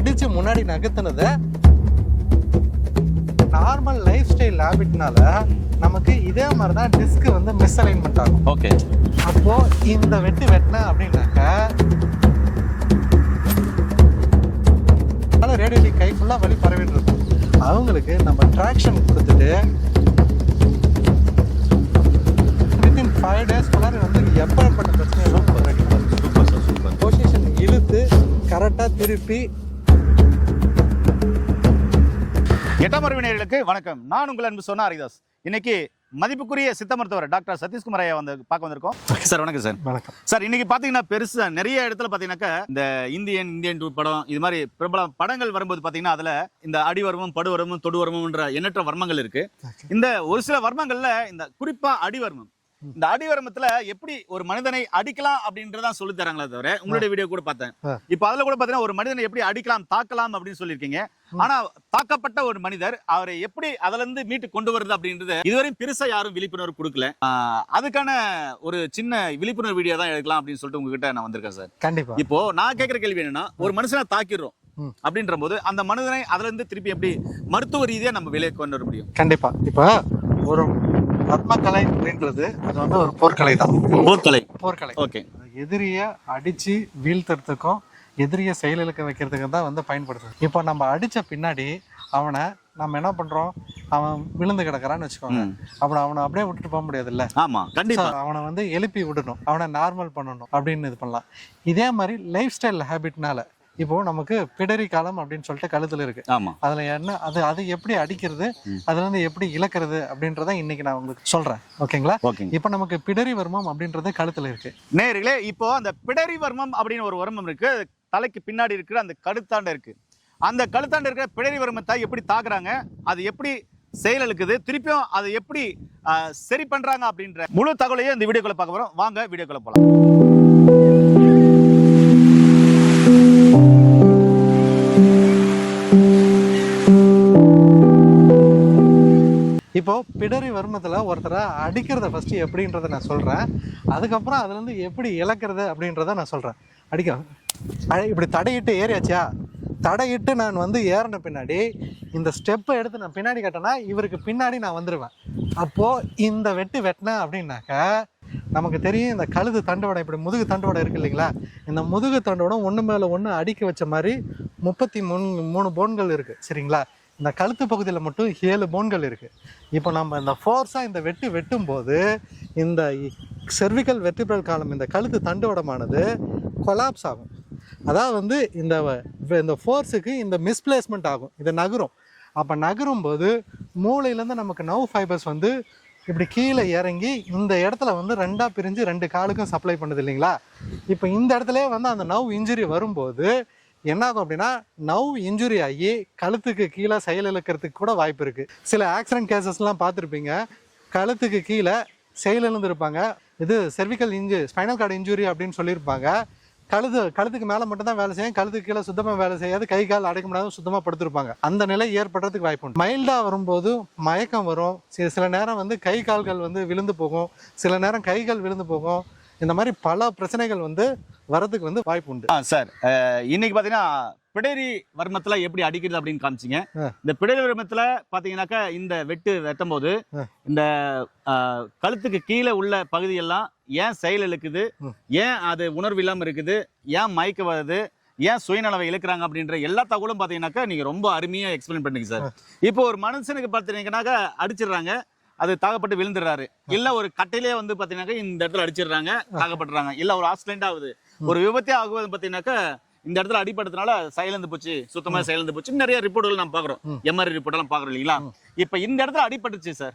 அடிச்சு முன்னாடி நகர்த்தினத நார்மல் லைஃப் ஸ்டைல் ஹேபிட்னால நமக்கு இதே மாதிரி தான் டிஸ்க் வந்து மிஸ் அலைன்மெண்ட் ஆகும். ஓகே அப்போ இந்த வெட்டு வெட்டின அப்படின்னாக்க ரேடியலி கை ஃபுல்லா வலி பரவிட்டு இருக்கும். அவங்களுக்கு நம்ம ட்ராக்ஷன் கொடுத்துட்டு வித்தின் ஃபைவ் டேஸ்க்குள்ளார வந்து எப்பேற்பட்ட பிரச்சனைகளும் சூப்பர் சூப்பர் பொசிஷன் இழுத்து கரெக்டாக திருப்பி எட்டாம் அறிவினர்களுக்கு வணக்கம். நான் உங்கள் அன்பு சொன்ன ஹரிதாஸ். இன்னைக்கு மதிப்புக்குரிய சித்த மருத்துவர் டாக்டர் சதீஷ்குமார் ஐயா வந்து பார்க்க வந்திருக்கோம். சார் வணக்கம் சார். வணக்கம். சார் இன்னைக்கு பாத்தீங்கன்னா பெருசா நிறைய இடத்துல பாத்தீங்கன்னாக்கா இந்த இந்தியன் இந்தியன் டூ படம் இது மாதிரி பிரபல படங்கள் வரும்போது பாத்தீங்கன்னா அதுல இந்த அடிவர்மம் படுவர்மம் தொடுவர்மம்ன்ற எண்ணற்ற வர்மங்கள் இருக்கு. இந்த ஒரு சில வர்மங்கள்ல இந்த குறிப்பா அடிவர்மம் இந்த அடிவர்மத்துல எப்படி ஒரு மனிதனை அடிக்கலாம் அப்படின்றதான் சொல்லி தராங்களே தவிர உங்களுடைய வீடியோ கூட பார்த்தேன். இப்போ அதுல கூட பாத்தீங்கன்னா ஒரு மனிதனை எப்படி அடிக்கலாம் தாக்கலாம் அப்படின்னு சொல்லியிருக்கீங்க. ஆனா தாக்கப்பட்ட ஒரு மனிதர் அவரை எப்படி அதுல இருந்து மீட்டு கொண்டு வருது அப்படின்றது இதுவரையும் பெருசா யாரும் விழிப்புணர்வு கொடுக்கல. அதுக்கான ஒரு சின்ன விழிப்புணர்வு வீடியோ தான் எடுக்கலாம் அப்படின்னு சொல்லிட்டு உங்ககிட்ட நான் வந்திருக்கேன் சார். கண்டிப்பா. இப்போ நான் கேட்கிற கேள்வி என்னன்னா ஒரு மனுஷனை தாக்கிடுறோம். அப்படின்ற போது அந்த மனிதனை அதுல இருந்து திருப்பி எப்படி மருத்துவ ரீதியா நம்ம வெளியே கொண்டு வர முடியும்? கண்டிப்பா. இப்போ ஒரு பத்மக்கலை அப்படின்றது அது வந்து ஒரு போர்க்கலை தான். போர்க்கலை. போர்க்கலை. ஓகே. எதிரியை அடிச்சு வீழ்த்துறதுக்கும் எதிரியை செயலிழக்க வைக்கிறதுக்கு தான் வந்து பயன்படுத்துது இப்போ நம்ம அடிச்ச பின்னாடி அவனை நம்ம என்ன பண்றோம்? அவன் விழுந்து கிடக்குறான்னு வச்சுக்கோங்க. அப்புறம் அவனை அப்படியே விட்டுட்டு போக முடியாதுல்ல? ஆமா கண்டிப்பா. அவனை வந்து எழுப்பி விடணும். அவனை நார்மல் பண்ணணும் அப்படின்னு இது பண்ணலாம். இதே மாதிரி லைஃப் ஸ்டைல் ஹேபிட்னால இப்போ நமக்கு பிடரி காலம் அப்படின்னு சொல்லிட்டு கழுத்துல இருக்கு. ஆமா. அதுல என்ன அது அது எப்படி அடிக்கிறது. அதுல இருந்து எப்படி இழக்கிறது அப்படின்றத இன்னைக்கு நான் உங்களுக்கு சொல்றேன். ஓகேங்களா? ஓகேங்க. இப்போ நமக்கு பிடரி வர்மம் அப்படின்றது கழுத்துல இருக்கு. நேர்களே இப்போ அந்த பிடரி வர்மம் அப்படின்னு ஒரு வர்மம் இருக்கு. தலைக்கு பின்னாடி இருக்கிற அந்த கழுத்தாண்ட இருக்கு. அந்த கழுத்தாண்ட இருக்கிற பிடரி வர்மத்தை எப்படி தாக்குறாங்க அது எப்படி செயலலுக்குது திருப்பியும் அதை எப்படி சரி பண்றாங்க அப்படின்ற முழு தகவலையும் இந்த வீடியோக்குள்ள பார்க்க போறோம். வாங்க வீடியோக்குள்ள போலாம். இப்போது பிடரி வர்மத்தில் ஒருத்தரை அடிக்கிறத ஃபஸ்ட்டு எப்படின்றத நான் சொல்கிறேன் அதுக்கப்புறம் அதுலேருந்து எப்படி இழக்கிறது அப்படின்றத நான் சொல்கிறேன் அடிக்க இப்படி தடையிட்டு ஏறியாச்சா? தடையிட்டு நான் வந்து ஏறின பின்னாடி இந்த ஸ்டெப்பை எடுத்து நான் பின்னாடி கட்டினா இவருக்கு பின்னாடி நான் வந்துடுவேன் அப்போது இந்த வெட்டு வெட்டினேன் அப்படின்னாக்கா நமக்கு தெரியும் இந்த கழுது தண்டுவடம் இப்படி முதுகு தண்டுவடை இருக்கு இல்லைங்களா? இந்த முதுகு தண்டுவடம் ஒன்று மேலே ஒன்று அடுக்கி வச்ச மாதிரி முப்பத்தி மூணு மூணு போன்கள் இருக்குது சரிங்களா? இந்த கழுத்து பகுதியில் மட்டும் ஏழு போன்கள் இருக்குது இப்போ நம்ம இந்த ஃபோர்ஸாக இந்த வெட்டு வெட்டும் போது இந்த செர்விக்கல் வெற்றிபிரல் காலம் இந்த கழுத்து தண்டுவடமானது கொலாப்ஸ் ஆகும். அதாவது வந்து இந்த இந்த ஃபோர்ஸுக்கு இந்த மிஸ்பிளேஸ்மெண்ட் ஆகும். இது நகரும். அப்போ நகரும் போது மூளையிலேருந்து நமக்கு நவ் ஃபைபர்ஸ் வந்து இப்படி கீழே இறங்கி இந்த இடத்துல வந்து ரெண்டாக பிரிஞ்சு ரெண்டு காலுக்கும் சப்ளை பண்ணுது இல்லைங்களா? இப்போ இந்த இடத்துல வந்து அந்த நவ் இன்ஜுரி வரும்போது என்ன ஆகும் அப்படின்னா நவ் இன்ஜுரி ஆகி கழுத்துக்கு கீழே செயல் இழக்கிறதுக்கு கூட வாய்ப்பு இருக்குது சில ஆக்சிடென்ட் கேசஸ்லாம் பார்த்துருப்பீங்க. கழுத்துக்கு கீழே செயலிழந்திருப்பாங்க இது செர்விக்கல் இன்ஜு ஸ்பைனல் கார்டு இன்ஜுரி அப்படின்னு சொல்லியிருப்பாங்க. கழுது கழுத்துக்கு மேலே மட்டும் தான் வேலை செய்யும். கழுத்துக்கு கீழே சுத்தமாக வேலை செய்யாது. கை கால் அடைக்க முடியாத சுத்தமாக படுத்திருப்பாங்க. அந்த நிலை ஏற்படுறதுக்கு வாய்ப்பு உண்டு. மைல்டாக வரும்போது மயக்கம் வரும். சில சில நேரம் வந்து கை கால்கள் வந்து விழுந்து போகும். சில நேரம் கைகள் விழுந்து போகும். இந்த மாதிரி பல பிரச்சனைகள் வந்து வரதுக்கு வந்து வாய்ப்பு உண்டு. ஆ சார் இன்னைக்கு பாத்தீங்கன்னா பிடரி வர்மத்துல எப்படி அடிக்கிறது அப்படின்னு காமிச்சிங்க. இந்த பிடரி வர்மத்துல பாத்தீங்கன்னாக்கா இந்த வெட்டு வெட்டும் போது. இந்த கழுத்துக்கு கீழே உள்ள பகுதியெல்லாம் ஏன் செயல் இழுக்குது. ஏன் அது உணர்வு இல்லாம இருக்குது? ஏன் மயக்க வருது? ஏன் சுயநலவை இழுக்கிறாங்க அப்படின்ற எல்லா தகவலும் பாத்தீங்கன்னாக்கா நீங்க ரொம்ப அருமையா எக்ஸ்பிளைன் பண்ணீங்க சார். இப்போ ஒரு மனுஷனுக்கு பார்த்தீங்கன்னாக்கா அடிச்சிடுறாங்க. அது தாகப்பட்டு விழுந்துடுறாரு. இல்ல ஒரு கட்டையிலே வந்து பாத்தீங்கன்னாக்கா இந்த இடத்துல அடிச்சிடுறாங்க தாகப்பட்டுறாங்க இல்ல ஒரு ஆக்சிடென்ட் ஆகுது. ஒரு விபத்தே ஆகுவது பாத்தீங்கன்னாக்கா இந்த இடத்துல அடிபட்டதுனால செயலந்து போச்சு சுத்தமா செயலந்து போச்சு. நிறைய ரிப்போர்ட்டுகள் நம்ம பாக்குறோம். எம்ஆர்ஐ ரிப்போர்ட் எல்லாம் பாக்குறோம் இல்லைங்களா? இப்ப இந்த இடத்துல அடிபட்டுச்சு சார்.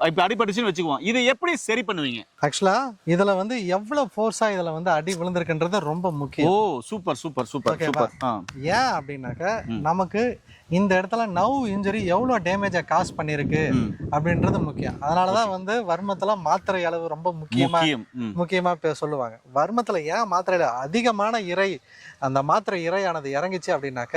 இப்ப அடிபட்டுச்சுன்னு வச்சுக்குவோம். இதை எப்படி சரி பண்ணுவீங்க? ஆக்சுவலாக இதில் வந்து எவ்வளோ ஃபோர்ஸாக இதில் வந்து அடி விழுந்திருக்குன்றது ரொம்ப ஓ முக்கியம் சூப்பர் சூப்பர் சூப்பர். சூப்பர் ஆ. ஏன் அப்படின்னாக்க. நமக்கு இந்த இடத்துல நவ் இன்ஜுரி எவ்வளோ டேமேஜை காஸ் பண்ணியிருக்கு. அப்படின்றது முக்கியம். அதனால தான் வந்து வர்மத்தில் மாத்திரை அளவு ரொம்ப முக்கியமாக. முக்கியமாக சொல்லுவாங்க. வர்மத்தில் ஏன் மாத்திரையில் அதிகமான இறை அந்த மாத்திரை இறையானது இறங்குச்சு அப்படின்னாக்க.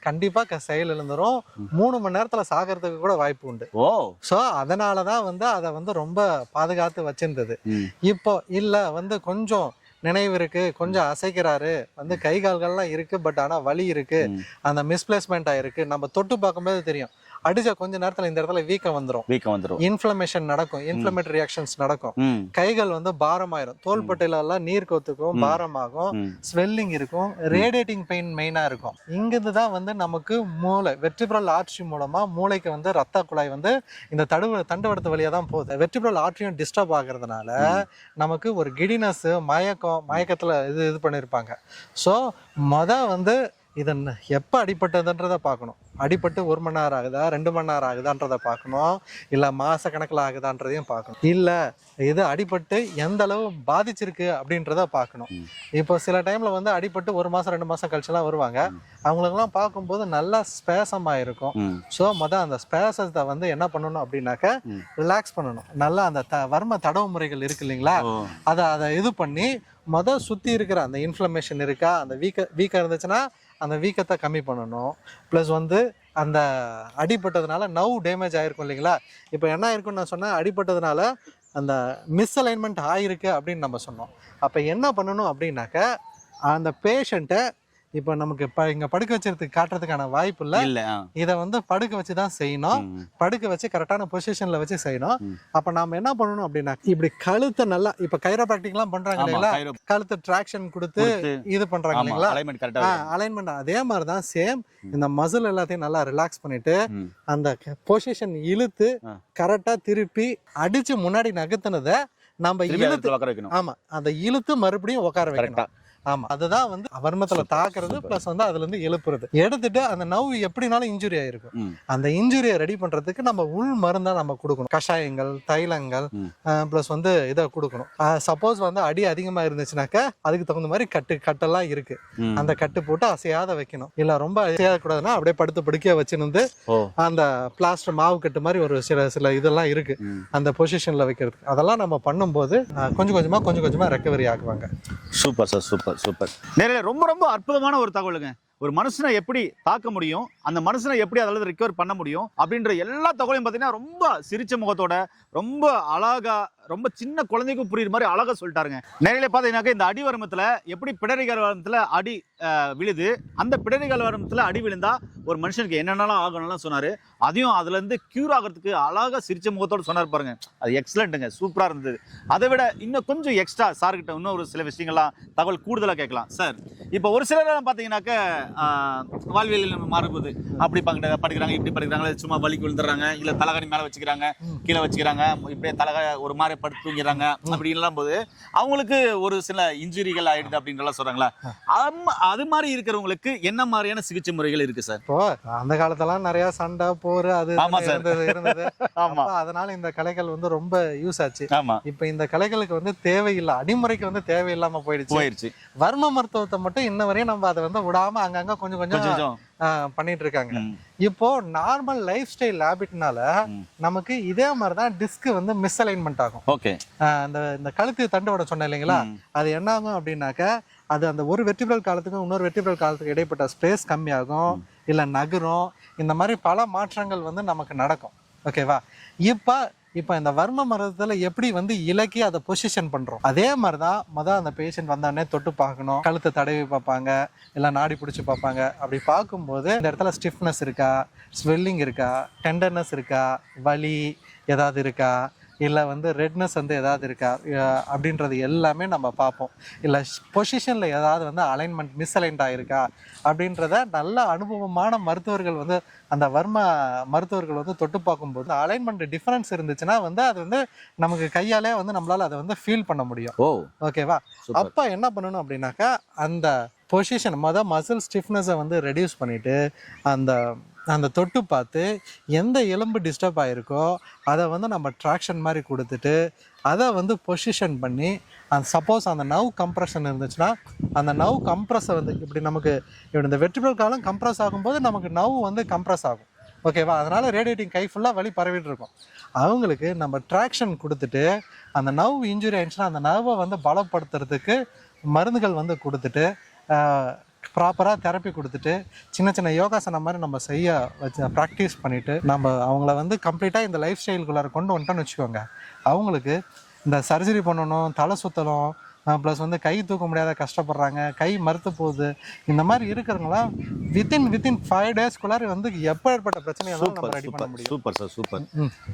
கண்டிப்பாக செயல் எழுந்துரும் மூணு மணி நேரத்தில் சாகிறதுக்கு கூட வாய்ப்பு உண்டு. ஓ. ஸோ அதனால தான் வந்து அதை வந்து ரொம்ப பாதுகாத்து வச்சிருந்தது. இப்போ இல்லை வந்து கொஞ்சம் நினைவு இருக்கு கொஞ்சம் அசைக்கிறாரு. வந்து கை கால்கள்லாம் இருக்கு பட் ஆனா வலி இருக்கு. அந்த மிஸ்பிளேஸ்மெண்ட் ஆயிருக்கு நம்ம தொட்டு பார்க்கும்போது தெரியும். அடிச்ச கொஞ்ச நேரத்துல இந்த இடத்துல வீக்கம் வந்துரும். வீக்கம் வந்துடும் இன்ஃப்ளமேஷன் நடக்கும். இன்ஃப்ளமேட்டரி ரியாக்ஷன்ஸ் நடக்கும். கைகள் வந்து பாரமாயிரும். தோள்பட்டையில எல்லாம் நீர் கொத்துக்கும். பாரமாகும். ஸ்வெல்லிங் இருக்கும். ரேடியேட்டிங் பெயின் மெயினா இருக்கும். இங்கிருந்து தான் வந்து நமக்கு மூளை வெர்டிபிரல் ஆர்ட்ரி மூலமா மூளைக்கு வந்து ரத்த குழாய் வந்து இந்த தடுவு தண்டுவடத்து வழியா தான் போகுது. வெர்டிபிரல் ஆர்ட்ரியும் டிஸ்டர்ப் ஆகுறதுனால நமக்கு ஒரு கிடினஸ் மயக்கம் மயக்கத்துல இது இது பண்ணியிருப்பாங்க ஸோ மொத வந்து இதன் எப்போ அடிபட்டதுன்றதை பார்க்கணும். அடிபட்டு ஒரு மணி நேரம் ஆகுதா ரெண்டு மணி நேரம் ஆகுதான்றதை பார்க்கணும். இல்லை மாச கணக்கில் ஆகுதான்றதையும் பார்க்கணும். இல்லை இது அடிபட்டு எந்த அளவு பாதிச்சிருக்கு அப்படின்றத பார்க்கணும். இப்போ சில டைம்ல வந்து அடிபட்டு ஒரு மாசம் ரெண்டு மாசம் கழிச்சுலாம் வருவாங்க. அவங்களுக்குலாம் பார்க்கும்போது நல்லா ஸ்பேசமாக இருக்கும். ஸோ மொதல் அந்த ஸ்பேசத்தை வந்து என்ன பண்ணணும் அப்படின்னாக்க. ரிலாக்ஸ் பண்ணணும். நல்லா அந்த த வர்ம தடவு முறைகள் இருக்கு இல்லைங்களா? அதை அதை இது பண்ணி மொதல் சுற்றி இருக்கிற அந்த இன்ஃப்ளமேஷன் இருக்கா அந்த வீக்க வீக்கம் இருந்துச்சுன்னா அந்த வீக்கத்தை கம்மி பண்ணணும். ப்ளஸ் வந்து அந்த அடிபட்டதுனால நவ் டேமேஜ் ஆகிருக்கும் இல்லைங்களா? இப்போ என்ன ஆயிருக்குன்னு நான் சொன்னேன் அடிபட்டதுனால அந்த மிஸ்அலைன்மெண்ட் ஆகிருக்கு அப்படின்னு நம்ம சொன்னோம். அப்போ என்ன பண்ணணும் அப்படின்னாக்க அந்த பேஷண்ட்டை இப்போ நமக்கு இங்கே படுக்க வச்சிருத்துக்கு காட்டுறதுக்கான வாய்ப்பு இல்லை. இல்ல. இதை வந்து படுக்க வச்சு தான் செய்யணும். படுக்க வச்சு கரெக்டான பொசிஷன்ல வச்சு செய்யணும். அப்ப நாம என்ன பண்ணணும் அப்படின்னா இப்படி கழுத்தை நல்லா இப்ப கைரோபாக்டிக்லாம் பண்றாங்க ஆமா இல்லைங்களா? கைரோ கழுத்து ட்ராக்ஷன் கொடுத்து இது பண்றாங்க இல்லைங்களா? அலைன்மெண்ட் அதே மாதிரி தான் சேம் இந்த மசில் எல்லாத்தையும் நல்லா ரிலாக்ஸ் பண்ணிட்டு அந்த பொசிஷன் இழுத்து. கரெக்டா திருப்பி அடிச்சு முன்னாடி நகர்த்தினத நம்ம இழுத்து ஆமா அந்த இழுத்து மறுபடியும் உட்கார வைக்கணும். ஆமா. அதுதான் வந்து அவர்மத்துல தாக்குறது பிளஸ் வந்து அதுல இருந்து எழுப்புறது. எடுத்துட்டு அந்த நவ் எப்படினாலும் இன்ஜுரி ஆயிருக்கும். அந்த இன்ஜுரியை ரெடி பண்றதுக்கு நம்ம உள் மருந்தா நம்ம கொடுக்கணும். கஷாயங்கள் தைலங்கள். ப்ளஸ் வந்து இதை கொடுக்கணும். சப்போஸ் வந்து அடி அதிகமா இருந்துச்சுனாக்கா அதுக்கு தகுந்த மாதிரி கட்டு கட்டெல்லாம் இருக்கு. அந்த கட்டு போட்டு அசையாத வைக்கணும். இல்ல ரொம்ப அசையாத கூடாதுன்னா அப்படியே படுத்து படுக்கையா வச்சிருந்து அந்த பிளாஸ்டர் மாவு கட்டு மாதிரி ஒரு சில சில இதெல்லாம் இருக்கு. அந்த பொசிஷன்ல வைக்கிறதுக்கு. அதெல்லாம் நம்ம பண்ணும்போது கொஞ்சம் கொஞ்சமா கொஞ்சம் கொஞ்சமா recovery ஆகுவாங்க. Super sir super super. நேரில் ரொம்ப ரொம்ப அற்புதமான ஒரு தகவலுங்க. ஒரு மனுஷனை எப்படி தாக்க முடியும் அந்த மனுஷனை எப்படி அதில் ரிக்கவர் பண்ண முடியும் அப்படின்ற எல்லா தகவலையும் பார்த்தீங்கன்னா ரொம்ப சிரிச்ச முகத்தோட ரொம்ப அழகாக ரொம்ப சின்ன குழந்தைக்கும் புரியுற மாதிரி அழகா சொல்லிட்டாருங்க. நேரில் பார்த்தீங்கன்னாக்க இந்த அடி வருமத்தில் எப்படி பிடரி வருமத்தில் அடி விழுது அந்த பிடரி வருமத்தில் அடி விழுந்தா ஒரு மனுஷனுக்கு என்னென்னலாம் ஆகணும்லாம் சொன்னாரு. அதையும் அதுல இருந்து கியூர் ஆகிறதுக்கு அழகா சிரிச்ச முகத்தோடு சொன்னார் பாருங்க. அது எக்ஸலண்ட்டுங்க சூப்பரா இருந்தது. அதை விட இன்னும் கொஞ்சம் எக்ஸ்ட்ரா சார்கிட்ட இன்னும் ஒரு சில விஷயங்கள்லாம் தகவல் கூடுதலா கேட்கலாம். சார் இப்போ ஒரு சிலர் பார்த்தீங்கன்னாக்க வாழ்வியல் நம்ம மாறும்போது அப்படி பங்கிட்ட படிக்கிறாங்க இப்படி படிக்கிறாங்க சும்மா வலிக்கு விழுந்துறாங்க இல்ல தலகாணி மேல வச்சுக்கிறாங்க கீழே வச்சுக்கிறாங்க இப்படியே தலகா ஒரு மாதிரி படுத்து தூங்கிடுறாங்க அப்படி எல்லாம் போது அவங்களுக்கு ஒரு சில இன்ஜுரிகள் ஆயிடுது அப்படின்றலாம் சொல்றாங்களா? அது மாதிரி இருக்கிறவங்களுக்கு என்ன மாதிரியான சிகிச்சை முறைகள் இருக்கு சார்? இப்போ அந்த காலத்தெல்லாம் நிறைய சண்டை போர் அது. இருந்தது இருந்தது. ஆமா. அதனால இந்த கலைகள் வந்து ரொம்ப யூஸ் ஆச்சு. ஆமா. இப்ப இந்த கலைகளுக்கு வந்து தேவையில்லை அடிமுறைக்கு வந்து தேவையில்லாம போயிடுச்சு. போயிருச்சு. வர்ம மருத்துவத்தை மட்டும் இன்ன வரையும் நம்ம அதை வந்து விடாம அங்கங்க கொஞ்சம் கொஞ்சம். பண்ணிட்டு இருக்காங்க. இப்போ நார்மல் லைஃப் ஸ்டைல் ஹேபிட்னால. நமக்கு இதே மாதிரி தான் டிஸ்க் வந்து மிஸ்அலைன்மெண்ட் ஆகும். ஓகே. அந்த இந்த கழுத்து தண்டுவட சொன்னேன் இல்லைங்களா. அது என்ன ஆகும் அப்படின்னாக்க அது அந்த ஒரு வெர்டிபிரல் காலத்துக்கும் இன்னொரு வெர்டிபிரல் காலத்துக்கு இடைப்பட்ட ஸ்பேஸ் கம்மியாகும் இல்லை நகரும். இந்த மாதிரி பல மாற்றங்கள் வந்து நமக்கு நடக்கும். ஓகேவா? இப்போ இப்போ இந்த வர்ம மரத்துல எப்படி வந்து இலக்கி அதை பொசிஷன் பண்றோம்? அதே மாதிரி தான் மொதல் அந்த பேஷண்ட் வந்தோடனே தொட்டு பார்க்கணும். கழுத்தை தடவி பார்ப்பாங்க. இல்லை நாடி பிடிச்சி பார்ப்பாங்க. அப்படி பார்க்கும்போது இந்த இடத்துல ஸ்டிஃப்னஸ் இருக்கா? ஸ்வெல்லிங் இருக்கா? டெண்டர்னஸ் இருக்கா? வலி ஏதாவது இருக்கா? இல்லை வந்து ரெட்னஸ் வந்து ஏதாவது இருக்கா? அப்படின்றது எல்லாமே நம்ம பார்ப்போம். இல்லை பொசிஷனில் ஏதாவது வந்து அலைன்மெண்ட் மிஸ்அலைன்ட் ஆயிருக்கா? அப்படின்றத நல்ல அனுபவமான மருத்துவர்கள் வந்து அந்த வர்ம மருத்துவர்கள் வந்து தொட்டு பார்க்கும்போது அலைன்மெண்ட் டிஃபரன்ஸ் இருந்துச்சுன்னா வந்து அது வந்து நமக்கு கையாலே வந்து நம்மளால அதை வந்து ஃபீல் பண்ண முடியும். ஓ. ஓகேவா அப்போ என்ன பண்ணணும் அப்படின்னாக்கா அந்த பொசிஷன் மொதல் மசில் ஸ்டிஃப்னஸை வந்து ரெடியூஸ் பண்ணிட்டு அந்த அந்த தொட்டு பார்த்து எந்த எலும்பு டிஸ்டர்ப் ஆகிருக்கோ அதை வந்து நம்ம ட்ராக்ஷன் மாதிரி கொடுத்துட்டு அதை வந்து பொசிஷன் பண்ணி அந்த சப்போஸ் அந்த நவ் கம்ப்ரெஷன் இருந்துச்சுன்னா அந்த நவ் கம்ப்ரஸை வந்து இப்படி நமக்கு இப்படி இந்த வெற்றிபல் காலம் கம்ப்ரஸ் ஆகும்போது நமக்கு நவ் வந்து கம்ப்ரஸ் ஆகும். ஓகேவா அதனால் ரேடியேட்டிங் கை ஃபுல்லாக வழி பரவிட்டு இருக்கும். அவங்களுக்கு நம்ம ட்ராக்ஷன் கொடுத்துட்டு அந்த நவ் இன்ஜுரி ஆயிடுச்சுன்னா அந்த நர்வை வந்து பலப்படுத்துறதுக்கு மருந்துகள் வந்து கொடுத்துட்டு ப்ராப்பராக தெரப்பி கொடுத்துட்டு சின்ன சின்ன யோகாசனம் மாதிரி நம்ம செய்ய வச்சு ப்ராக்டிஸ் பண்ணிவிட்டு நம்ம அவங்கள வந்து கம்ப்ளீட்டாக இந்த லைஃப் ஸ்டைலுக்குள்ளார கொண்டு வந்துட்டோம்னு வச்சுக்கோங்க. அவங்களுக்கு இந்த சர்ஜரி பண்ணணும் தலை சுத்தலும் ப்ளஸ் வந்து கை தூக்க முடியாத கஷ்டப்படுறாங்க கை மறுத்து போகுது இந்த மாதிரி இருக்கிறவங்களாம் வித்தின் வித்தின் ஃபைவ் டேஸ்க்குள்ளார வந்து எப்பேற்பட்ட பிரச்சனையை இருந்தாலும் நம்ம சூப்பர் ரெடி பண்ண முடியும். Super sir super.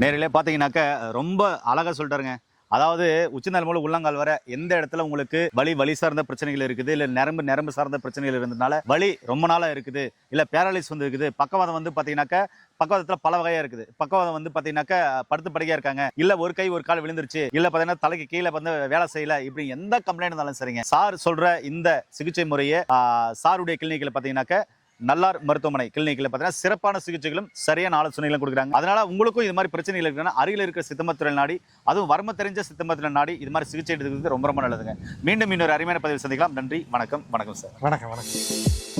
நேரிலே பார்த்தீங்கன்னாக்க ரொம்ப அழகா சொல்லிட்டாருங்க. அதாவது உச்சநாள் மூலம் உள்ளங்கால் வர எந்த இடத்துல உங்களுக்கு வலி வலி சார்ந்த பிரச்சனைகள் இருக்குது இல்ல நரம்பு நரம்பு சார்ந்த பிரச்சனைகள் இருந்ததுனால வலி ரொம்ப நாளா இருக்குது இல்ல பேரலைஸ் வந்து இருக்குது பக்கவாதம் வந்து பாத்தீங்கன்னாக்க பக்கவாதத்துல பல வகையா இருக்குது. பக்கவாதம் வந்து பாத்தீங்கன்னாக்க படுத்து படுக்கையா இருக்காங்க இல்ல ஒரு கை ஒரு கால் விழுந்துருச்சு இல்ல பாத்தீங்கன்னா தலைக்கு கீழே வந்து வேலை செய்யல இப்படி எந்த கம்ப்ளைண்ட் இருந்தாலும் சரிங்க. சார் சொல்ற இந்த சிகிச்சை முறையை சாருடைய கிளினிக்ல பாத்தீங்கன்னாக்க நல்லார் மருத்துவமனை கிளினிக்கில் பார்த்தீங்கன்னா சிறப்பான சிகிச்சைகளும் சரியான ஆலோசனைகளும் கொடுக்குறாங்க. அதனால உங்களுக்கும் இது மாதிரி பிரச்சனைகள் இருக்குன்னா அருகில் இருக்கிற சித்தமத்துறை நாடி அதுவும் வர்ம தெரிஞ்ச சித்தமத்துறை நாடி இது மாதிரி சிகிச்சை எடுத்துக்கிறது ரொம்ப ரொம்ப நல்லதுங்க. மீண்டும் இன்னொரு அருமையான பதிவு சந்திக்கலாம். நன்றி வணக்கம் வணக்கம் சார். வணக்கம் வணக்கம்.